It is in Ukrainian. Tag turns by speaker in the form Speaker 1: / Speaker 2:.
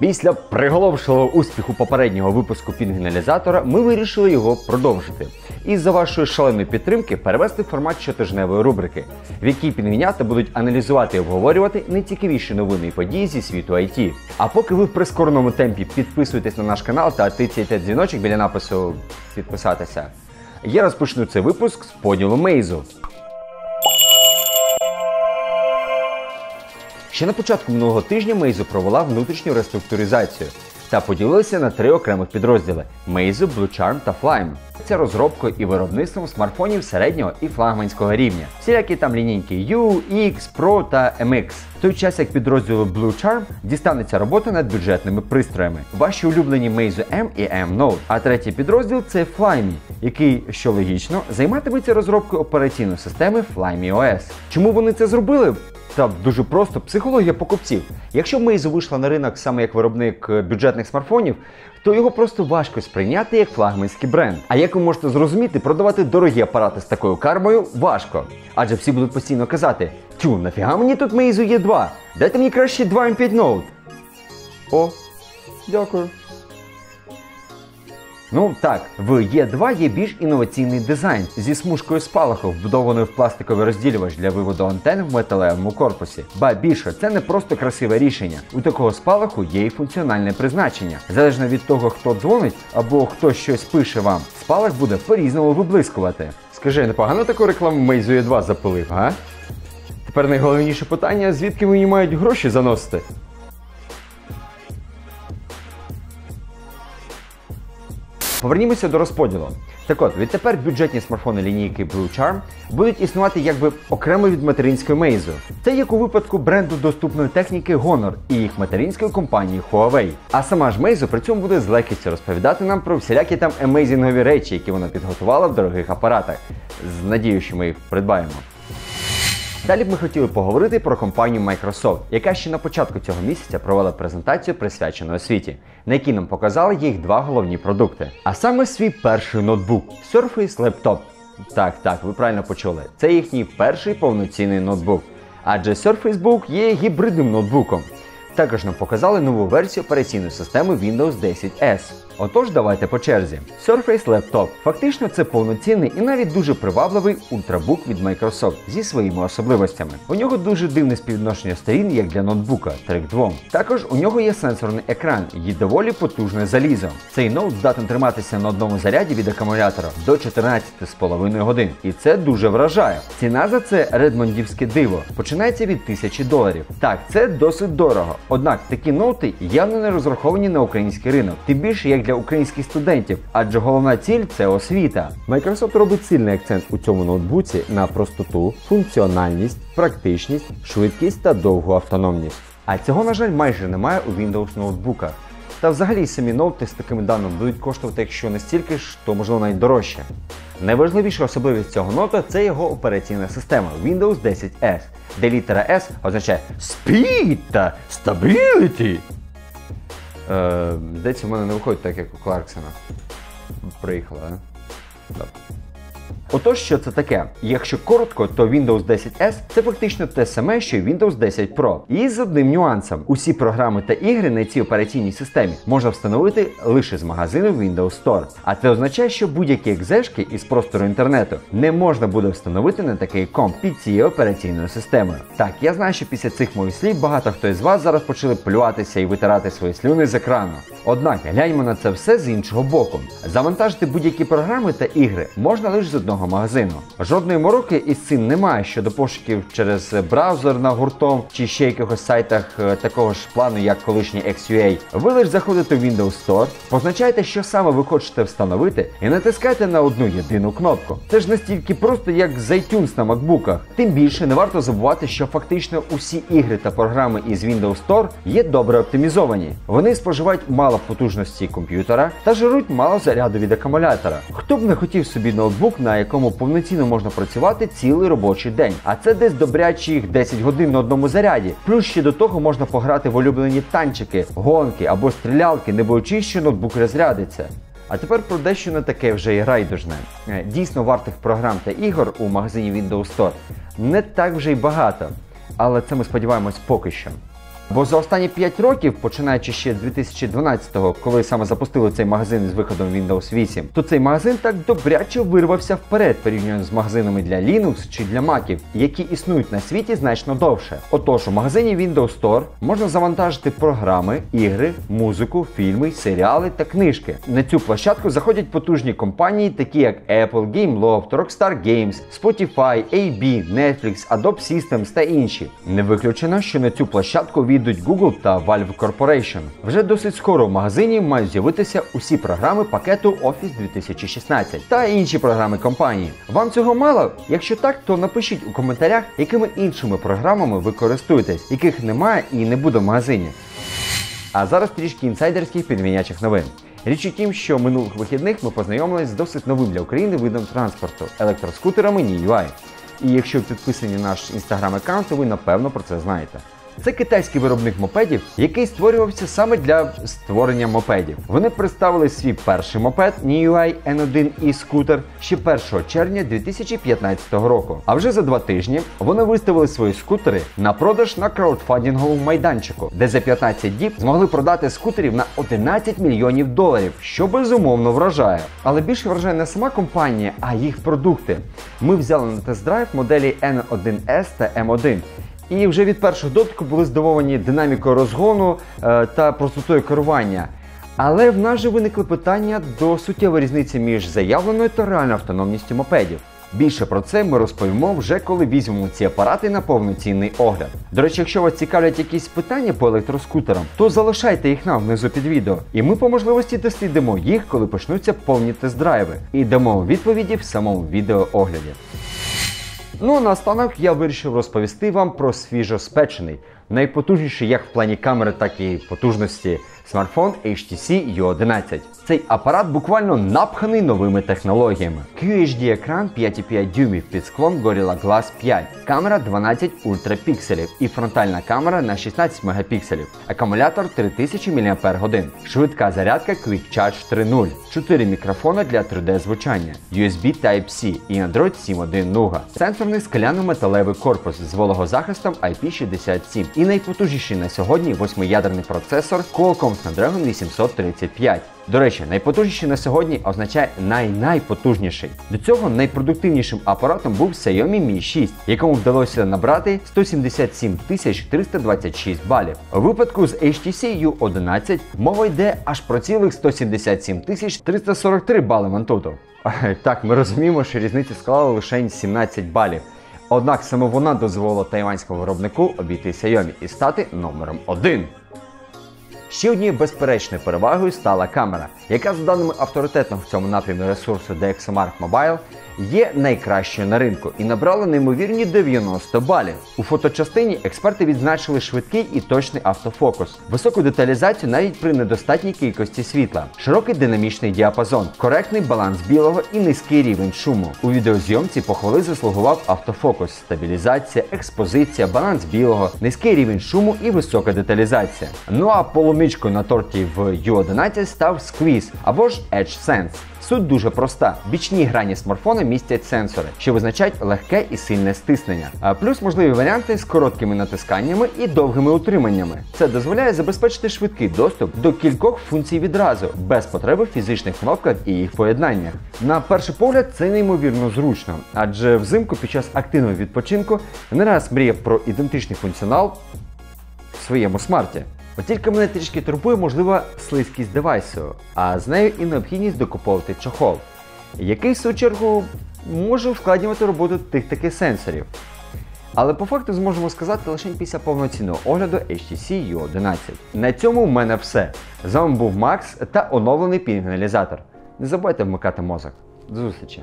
Speaker 1: Після приголомшливого успіху попереднього випуску пінгіналізатора ми вирішили його продовжити. І за вашої шаленої підтримки перевести формат щотижневої рубрики, в якій пінгвінята будуть аналізувати і обговорювати найцікавіші новини і події зі світу IT. А поки ви в прискореному темпі підписуєтесь на наш канал та тицяєте дзвіночок біля напису підписатися, я розпочну цей випуск з поділу Мейзу. Ще на початку минулого тижня Мейзу провела внутрішню реструктуризацію та поділилася на три окремих підрозділи: Мейзу, Blue Charm та Flame. Розробкою і виробництвом смартфонів середнього і флагманського рівня. Всілякі там лінійки U, X, Pro та MX. В той час як підрозділу Blue Charm дістанеться робота над бюджетними пристроями. Ваші улюблені Meizu M і M Note. А третій підрозділ це Flyme, який, що логічно, займатиметься розробкою операційної системи Flyme OS. Чому вони це зробили? Та дуже просто психологія покупців. Якщо Meizu вийшла на ринок саме як виробник е, бюджетних смартфонів, то його просто важко сприйняти як флагманський бренд. А як ви можете зрозуміти, продавати дорогі апарати з такою кармою важко. Адже всі будуть постійно казати: Тю, нафіга мені тут Meizu E2? Дайте мені краще 2 M5 Note. О, дякую. Ну так, в Е2 є більш інноваційний дизайн зі смужкою спалаху, вбудованою в пластиковий розділювач для виводу антенн в металевому корпусі. Ба більше, це не просто красиве рішення. У такого спалаху є і функціональне призначення. Залежно від того, хто дзвонить або хто щось пише вам, спалах буде по-різному виблискувати. Скажи, непогано таку рекламу Meizu E2 запилив, га? Тепер найголовніше питання, звідки мені мають гроші заносити? Повернімося до розподілу. Так от, відтепер бюджетні смартфони лінійки Blue Charm будуть існувати якби окремо від материнської Meizu. Це як у випадку бренду доступної техніки Honor і їх материнської компанії Huawei. А сама ж Meizu при цьому буде з легкістю розповідати нам про всілякі там емейзінгові речі, які вона підготувала в дорогих апаратах. З надією, що ми їх придбаємо. Далі б ми хотіли поговорити про компанію Microsoft, яка ще на початку цього місяця провела презентацію присвячену освіті, на якій нам показали їх два головні продукти. А саме свій перший ноутбук Surface Laptop. Так, так, ви правильно почули. Це їхній перший повноцінний ноутбук. Адже Surface Book є гібридним ноутбуком. Також нам показали нову версію операційної системи Windows 10S. Отож, давайте по черзі. Surface Laptop. Фактично це повноцінний і навіть дуже привабливий ультрабук від Microsoft зі своїми особливостями. У нього дуже дивне співвідношення сторін, як для ноутбука 3 к 2. Також у нього є сенсорний екран і доволі потужне залізо. Цей ноут здатен триматися на одному заряді від акумулятора до 14,5 годин. І це дуже вражає. Ціна за це редмондівське диво починається від 1000 доларів. Так, це досить дорого. Однак такі ноути явно не розраховані на український ринок, тим більше як для українських студентів, адже головна ціль це освіта. Microsoft робить сильний акцент у цьому ноутбуці на простоту, функціональність, практичність, швидкість та довгу автономність. А цього, на жаль, майже немає у Windows ноутбуках. Та взагалі самі ноути з такими даними будуть коштувати, якщо не стільки ж, то можливо навіть дорожче. Найважливіша особливість цього ноута – це його операційна система Windows 10S, де літера S означає Speed та Stability. Е, Здається, в мене не виходить так, як у Кларксона. Приїхала, а? Так. Отож, що це таке? Якщо коротко, то Windows 10S це фактично те саме, що й Windows 10 Pro. І з одним нюансом: усі програми та ігри на цій операційній системі можна встановити лише з магазину Windows Store. А це означає, що будь-які екзешки із простору інтернету не можна буде встановити на такий комп під цією операційною системою. Так, я знаю, що після цих моїх слів багато хто із вас зараз почали плюватися і витирати свої слюни з екрану. Однак гляньмо на це все з іншого боку. Завантажити будь-які програми та ігри можна лише з одного магазину. Жодної мороки із цим немає щодо пошуків через браузер на гуртом чи ще якихось сайтах е, такого ж плану, як колишній XUA. Ви лише заходите в Windows Store, позначаєте, що саме ви хочете встановити, і натискаєте на одну єдину кнопку. Це ж настільки просто, як з iTunes на макбуках. Тим більше не варто забувати, що фактично усі ігри та програми із Windows Store є добре оптимізовані. Вони споживають мало потужності комп'ютера та жируть мало заряду від акумулятора. Хто б не хотів собі ноутбук, на якому повноцінно можна працювати цілий робочий день, а це десь добрячих 10 годин на одному заряді. Плюс ще до того можна пограти в улюблені танчики, гонки або стрілялки, не боючись, що ноутбук розрядиться. А тепер про дещо не таке вже і райдужне. Е, Дійсно вартих програм та ігор у магазині Windows Store не так вже й багато, але це ми сподіваємось поки що. Бо за останні 5 років, починаючи ще з 2012-го, коли саме запустили цей магазин з виходом Windows 8, то цей магазин так добряче вирвався вперед порівняно з магазинами для Linux чи для Macів, які існують на світі значно довше. Отож, у магазині Windows Store можна завантажити програми, ігри, музику, фільми, серіали та книжки. На цю площадку заходять потужні компанії, такі як Apple, GameLoft, Rockstar Games, Spotify, AB, Netflix, Adobe Systems та інші. Не виключено, що на цю площадку війдуть Google та Valve Corporation. Вже досить скоро в магазині мають з'явитися усі програми пакету Office 2016 та інші програми компанії. Вам цього мало? Якщо так, то напишіть у коментарях, якими іншими програмами ви користуєтесь, яких немає і не буде в магазині. А зараз трішки інсайдерських підмінячих новин. Річ у тім, що минулих вихідних ми познайомились з досить новим для України видом транспорту електроскутерами NIUI. І якщо підписані на наш інстаграм аккаунт, то ви напевно про це знаєте. Це китайський виробник мопедів, який створювався саме для створення мопедів. Вони представили свій перший мопед NIUI N1 і скутер ще 1 червня 2015 року. А вже за два тижні вони виставили свої скутери на продаж на краудфандинговому майданчику, де за 15 діб змогли продати скутерів на 11 мільйонів доларів, що безумовно вражає. Але більше вражає не сама компанія, а їх продукти. Ми взяли на тест-драйв моделі N1S та M1. І вже від першого дотику були здивовані динамікою розгону е, та простотою керування. Але в нас же виникли питання до суттєвої різниці між заявленою та реальною автономністю мопедів. Більше про це ми розповімо вже коли візьмемо ці апарати на повноцінний огляд. До речі, якщо вас цікавлять якісь питання по електроскутерам, то залишайте їх нам внизу під відео, і ми по можливості дослідимо їх, коли почнуться повні тест-драйви, і дамо відповіді в самому відеоогляді. Ну, наостанок я вирішив розповісти вам про свіжоспечений, найпотужніший як в плані камери, так і потужності смартфон HTC U11. Цей апарат буквально напханий новими технологіями. QHD-екран 5,5 дюймів під склом Gorilla Glass 5, камера 12 ультрапікселів і фронтальна камера на 16 мегапікселів, акумулятор 3000 мАч, швидка зарядка Quick Charge 3.0, 4 мікрофони для 3D-звучання, USB Type-C і Android 7.1 Nougat, сенсорний скляно-металевий корпус з вологозахистом IP67 і найпотужніший на сьогодні восьмиядерний процесор Qualcomm Snapdragon 835. До речі, найпотужніший на сьогодні означає най-найпотужніший. До цього найпродуктивнішим апаратом був Xiaomi Mi 6, якому вдалося набрати 177 326 балів. У випадку з HTC U11 мова йде аж про цілих 177 343 бали Мантуту. Так, ми розуміємо, що різниця склала лише 17 балів. Однак саме вона дозволила тайванському виробнику обійти Xiaomi і стати номером 1. Ще однією безперечною перевагою стала камера, яка, за даними авторитетного в цьому напрямі ресурсу DxOMark Mobile, є найкращою на ринку і набрала неймовірні 90 балів. У фоточастині експерти відзначили швидкий і точний автофокус, високу деталізацію навіть при недостатній кількості світла, широкий динамічний діапазон, коректний баланс білого і низький рівень шуму. У відеозйомці похвали заслугував автофокус, стабілізація, експозиція, баланс білого, низький рівень шуму і висока деталізація. Ну а полуничкою на торті в U11 став Squeeze або ж Edge Sense. Суть дуже проста: бічні грані смартфона містять сенсори, що визначають легке і сильне стиснення, а плюс можливі варіанти з короткими натисканнями і довгими утриманнями. Це дозволяє забезпечити швидкий доступ до кількох функцій відразу, без потреби в фізичних кнопках і їх поєднаннях. На перший погляд, це неймовірно зручно, адже взимку під час активного відпочинку не раз мріяв про ідентичний функціонал в своєму смарті. От тільки мене трішки турбує, можлива слизькість девайсу, а з нею і необхідність докуповувати чохол, який в свою чергу може ускладнювати роботу тих таких сенсорів. Але по факту зможемо сказати лише після повноцінного огляду HTC U11. На цьому в мене все. З вами був Макс та оновлений пінгналізатор. Не забудьте вмикати мозок. До зустрічі!